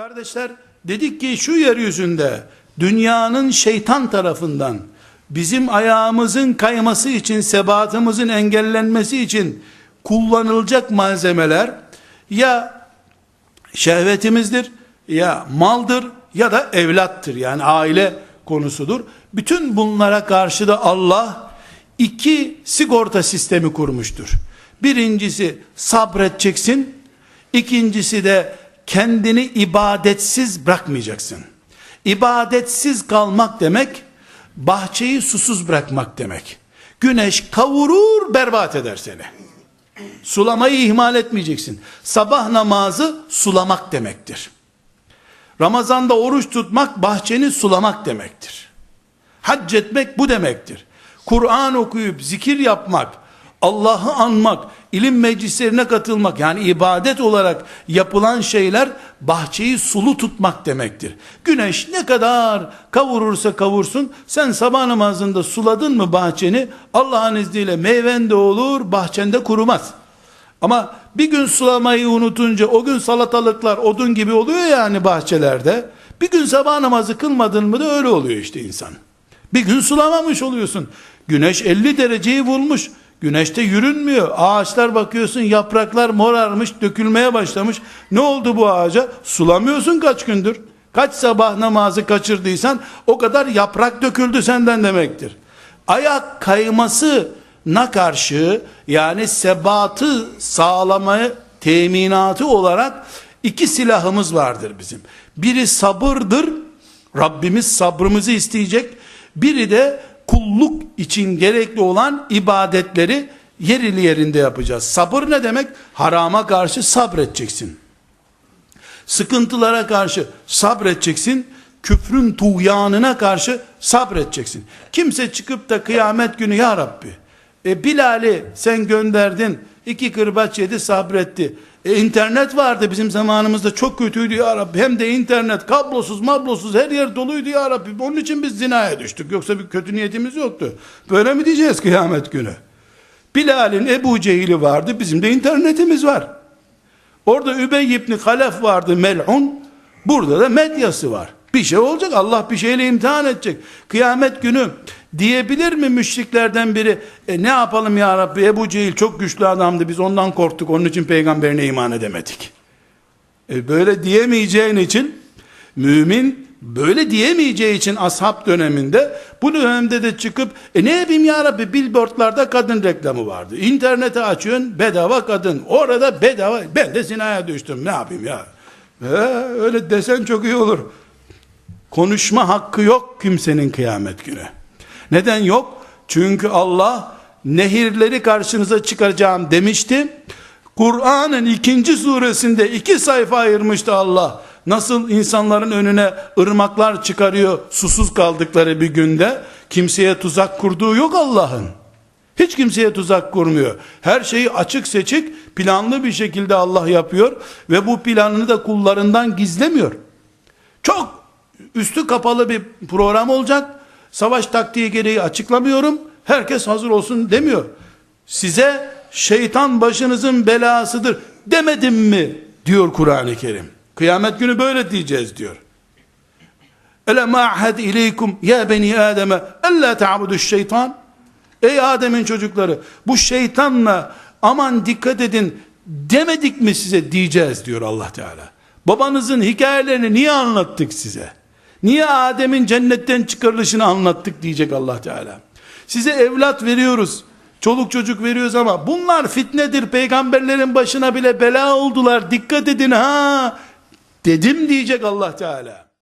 Kardeşler dedik ki şu yeryüzünde dünyanın şeytan tarafından bizim ayağımızın kayması için sebatımızın engellenmesi için kullanılacak malzemeler ya şehvetimizdir ya maldır ya da evlattır yani aile konusudur. Bütün bunlara karşı da Allah iki sigorta sistemi kurmuştur. Birincisi sabredeceksin. İkincisi de kendini ibadetsiz bırakmayacaksın. İbadetsiz kalmak demek bahçeyi susuz bırakmak demek. Güneş kavurur berbat eder seni. Sulamayı ihmal etmeyeceksin. Sabah namazı sulamak demektir. Ramazanda oruç tutmak bahçeni sulamak demektir. Hac etmek bu demektir. Kur'an okuyup zikir yapmak, Allah'ı anmak, ilim meclislerine katılmak yani ibadet olarak yapılan şeyler bahçeyi sulu tutmak demektir. Güneş ne kadar kavurursa kavursun sen sabah namazında suladın mı bahçeni Allah'ın izniyle meyven de olur bahçende kurumaz. Ama bir gün sulamayı unutunca o gün salatalıklar odun gibi oluyor yani bahçelerde. Bir gün sabah namazı kılmadın mı da öyle oluyor işte insan. Bir gün sulamamış oluyorsun. Güneş 50 dereceyi bulmuş. Güneşte yürünmüyor. Ağaçlar bakıyorsun yapraklar morarmış, dökülmeye başlamış. Ne oldu bu ağaca? Sulamıyorsun kaç gündür. Kaç sabah namazı kaçırdıysan o kadar yaprak döküldü senden demektir. Ayak kaymasına karşı yani sebatı sağlamayı teminatı olarak iki silahımız vardır bizim. Biri sabırdır. Rabbimiz sabrımızı isteyecek. Biri de kulluk için gerekli olan ibadetleri yerili yerinde yapacağız. Sabır ne demek? Harama karşı sabredeceksin. Sıkıntılara karşı sabredeceksin. Küfrün tuğyanına karşı sabredeceksin. Kimse çıkıp da kıyamet günü ya Rabbi e, Bilal'i sen gönderdin iki kırbaç yedi sabretti. E, internet vardı bizim zamanımızda çok kötüydü ya Rabbi. Hem de internet kablosuz mablosuz her yer doluydu ya Rabbi. Onun için biz zinaya düştük. Yoksa bir kötü niyetimiz yoktu. Böyle mi diyeceğiz kıyamet günü? Bilal'in Ebu Cehil'i vardı. Bizim de internetimiz var. Orada Übey ibn Halef vardı mel'un. Burada da medyası var. Bir şey olacak. Allah bir şeyle imtihan edecek. Kıyamet günü diyebilir mi müşriklerden biri e, ne yapalım ya Rabbi Ebu Cehil çok güçlü adamdı biz ondan korktuk onun için peygamberine iman edemedik. E, böyle diyemeyeceğin için mümin böyle diyemeyeceği için ashab döneminde bu dönemde de çıkıp e ne yapayım ya Rabbi billboardlarda kadın reklamı vardı. İnternete açıyorsun bedava kadın. Orada bedava ben de sinaya düştüm ne yapayım ya. E, öyle desen çok iyi olur. Konuşma hakkı yok kimsenin kıyamet günü. Neden yok? Çünkü Allah nehirleri karşınıza çıkaracağım demişti. Kur'an'ın ikinci suresinde iki sayfa ayırmıştı Allah. Nasıl insanların önüne ırmaklar çıkarıyor susuz kaldıkları bir günde kimseye tuzak kurduğu yok Allah'ın. Hiç kimseye tuzak kurmuyor. Her şeyi açık seçik planlı bir şekilde Allah yapıyor ve bu planını da kullarından gizlemiyor. Çok üstü kapalı bir program olacak. Savaş taktiği gereği açıklamıyorum. Herkes hazır olsun demiyor. Size şeytan başınızın belasıdır demedim mi diyor Kur'an-ı Kerim. Kıyamet günü böyle diyeceğiz diyor. Elem ahad ileykum ya beni Adem'e ella ta'budu şeytan. Ey Adem'in çocukları bu şeytanla aman dikkat edin demedik mi size diyeceğiz diyor Allah Teala. Babanızın hikayelerini niye anlattık size? Niye Adem'in cennetten çıkarılışını anlattık diyecek Allah Teala. Size evlat veriyoruz. Çoluk çocuk veriyoruz ama bunlar fitnedir. Peygamberlerin başına bile bela oldular. Dikkat edin ha. Dedim diyecek Allah Teala.